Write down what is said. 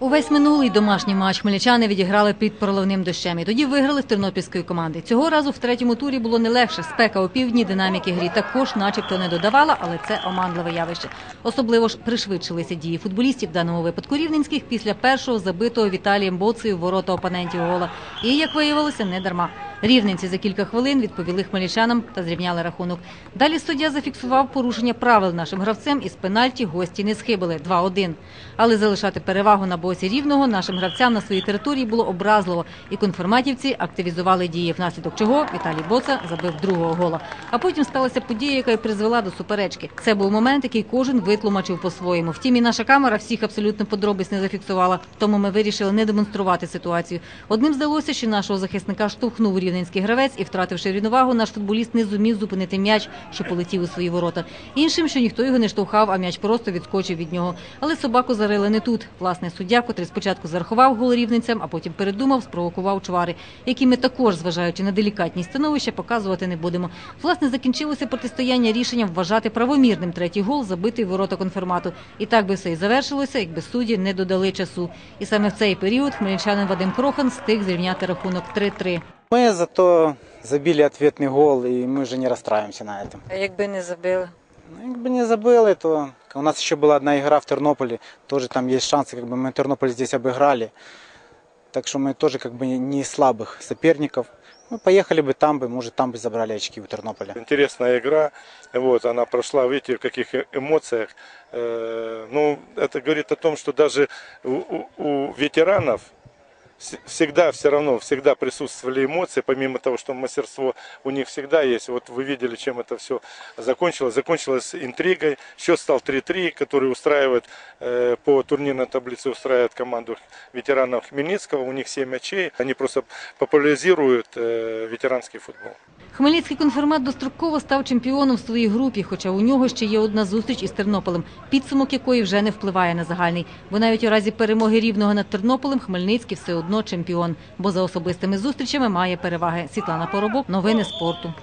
Увесь минулий домашній матч хмельничани відіграли під проливним дощем. І тоді виграли в тернопільської команди. Цього разу в третьому турі було не легше. Спека у півдні динаміки грі також, начебто, не додавала, але це оманливе явище. Особливо ж пришвидшилися дії футболістів в даному випадку рівненських після першого забитого Віталієм Боцею ворота опонентів гола. І як виявилося, не дарма. Рівненці за кілька хвилин відповіли хмельничанам та зрівняли рахунок. Далі суддя зафіксував порушення правил нашим гравцем із пенальті гості не схибили 2-1. Але залишати перевагу на боці рівного нашим гравцям на своїй території було образливо. І конформатівці активізували дії, внаслідок чого Віталій Боца забив другого гола. А потім сталася подія, яка й призвела до суперечки. Це був момент, який кожен витлумачив по-своєму. Втім, і наша камера всіх абсолютно подробиць не зафіксувала. Тому ми вирішили не демонструвати ситуацію. Одним здалося, що нашого захисника штовхнув рівненський гравець і, втративши рівновагу, наш футболіст не зумів зупинити м'яч, що полетів у свої ворота. Іншим, що ніхто його не штовхав, а м'яч просто відскочив від нього. Але собаку зарили не тут. Власне, суддя, котрий спочатку зарахував гол рівненцям, а потім передумав, спровокував чвари, які ми також, зважаючи на делікатність становища, показувати не будемо. Власне, закінчилося протистояння рішенням вважати правомірним третій гол, забитий ворота конформату. І так би все і завершилося, якби судді не додали часу. І саме в цей період хмельничанин Вадим Крохан встиг зрівняти рахунок 3-3. Мы зато забили ответный гол, и мы уже не расстраиваемся на этом. А якби не забили? Ну, Как бы не забыли, то у нас еще была одна игра в Тернополе, тоже там есть шансы, как бы мы Тернополь здесь обыграли. Так что мы тоже как бы не слабых соперников. Мы поехали бы там бы, может там бы забрали очки у Тернополя. Интересная игра, вот, она прошла, видите, в каких эмоциях. Э, ну, это говорит о том, что даже у, у- у ветеранов всегда, все равно, всегда присутствовали эмоции, помимо того, что мастерство у них всегда есть. Вот вы видели, чем это все закончилось. Закончилось интригой. Счет стал 3-3, который устраивает э, по турнирной таблице устраивает команду ветеранов Хмельницкого. У них 7 очей. Они просто популяризируют э, ветеранский футбол. Хмельницький конфермат достроково став чемпіоном в своїй групі, хоча у нього ще є одна зустріч із Тернополем, підсумок якої вже не впливає на загальний. Бо навіть у разі перемоги рівного над Тернополем Хмельницький все одно чемпіон, бо за особистими зустрічами має переваги. Світлана Поробок, новини спорту.